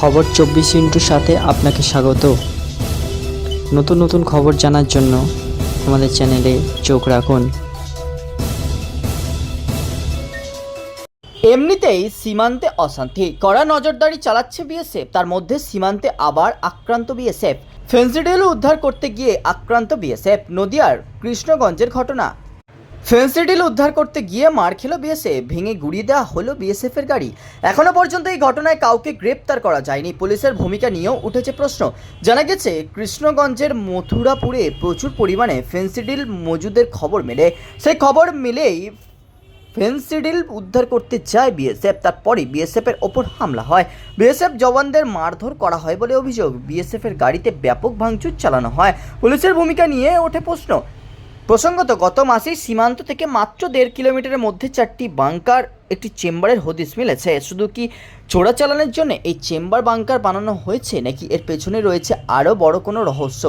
খবর চব্বিশ ইন্টুর সাথে আপনাকে স্বাগত। নতুন নতুন খবর জানার জন্য আমাদের চ্যানেলে চোখ রাখুন। এমনিতেই সীমান্তে অশান্তি। কড়া নজরদারি চালাচ্ছে বিএসএফ, তার মধ্যে সীমান্তে আবার আক্রান্ত বিএসএফ। ফেন্সিডিল উদ্ধার করতে গিয়ে আক্রান্ত বিএসএফ। নদিয়ার কৃষ্ণগঞ্জের ঘটনা। ফেন্সিডিল উদ্ধার করতে গিয়ে মার খেলো বিএসএফ, ভেঙে গুড়িয়ে দেওয়া হলো বিএসএফ এর গাড়ি। এখনও পর্যন্ত এই ঘটনায় কাউকে গ্রেপ্তার করা যায়নি। পুলিশের ভূমিকা নিয়েও উঠেছে প্রশ্ন। জানা গেছে, কৃষ্ণগঞ্জের মথুরাপুরে প্রচুর পরিমাণে ফেন্সিডিল মজুদের খবর মেলে। সেই খবর মিলেই ফেন্সিডিল উদ্ধার করতে যায় বিএসএফ। তারপরই বিএসএফ এর ওপর হামলা হয়। বিএসএফ জওয়ানদের মারধর করা হয় বলে অভিযোগ। বিএসএফ এর গাড়িতে ব্যাপক ভাঙচুর চালানো হয়। পুলিশের ভূমিকা নিয়ে ওঠে প্রশ্ন। প্রসঙ্গত গত মাসেই সীমান্ত থেকে মাত্র দেড় কিলোমিটারের মধ্যে চারটি বাংকার একটি চেম্বারের হদিস মিলেছে। শুধু কি চোরাচালানের জন্য এই চেম্বার বাংকার বানানো হয়েছে, নাকি এর পেছনে রয়েছে আরও বড় কোনো রহস্য?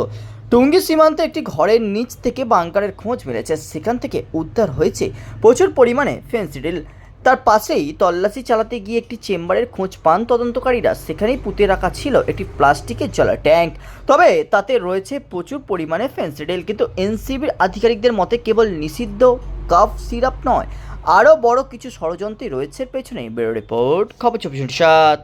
টুঙ্গি সীমান্তে একটি ঘরের নিচ থেকে বাংকারের খোঁজ মিলেছে। সেখান থেকে উদ্ধার হয়েছে প্রচুর পরিমাণে ফেন্সিডিল তার পাশেই তল্লাশি চালাতে গিয়ে একটি চেম্বারের খোঁজ পান তদন্তকারীরা। সেখানেই পুঁতে রাখা ছিল একটি প্লাস্টিকের জলা ট্যাঙ্ক। তবে তাতে রয়েছে প্রচুর পরিমাণে ফেন্সিডেল কিন্তু এনসিবির আধিকারিকদের মতে কেবল নিষিদ্ধ কাফ সিরাপ নয়, আরও বড় কিছু ষড়যন্ত্রই রয়েছে পেছনে। বেরো রিপোর্ট, খবর চব্বিশ সাত।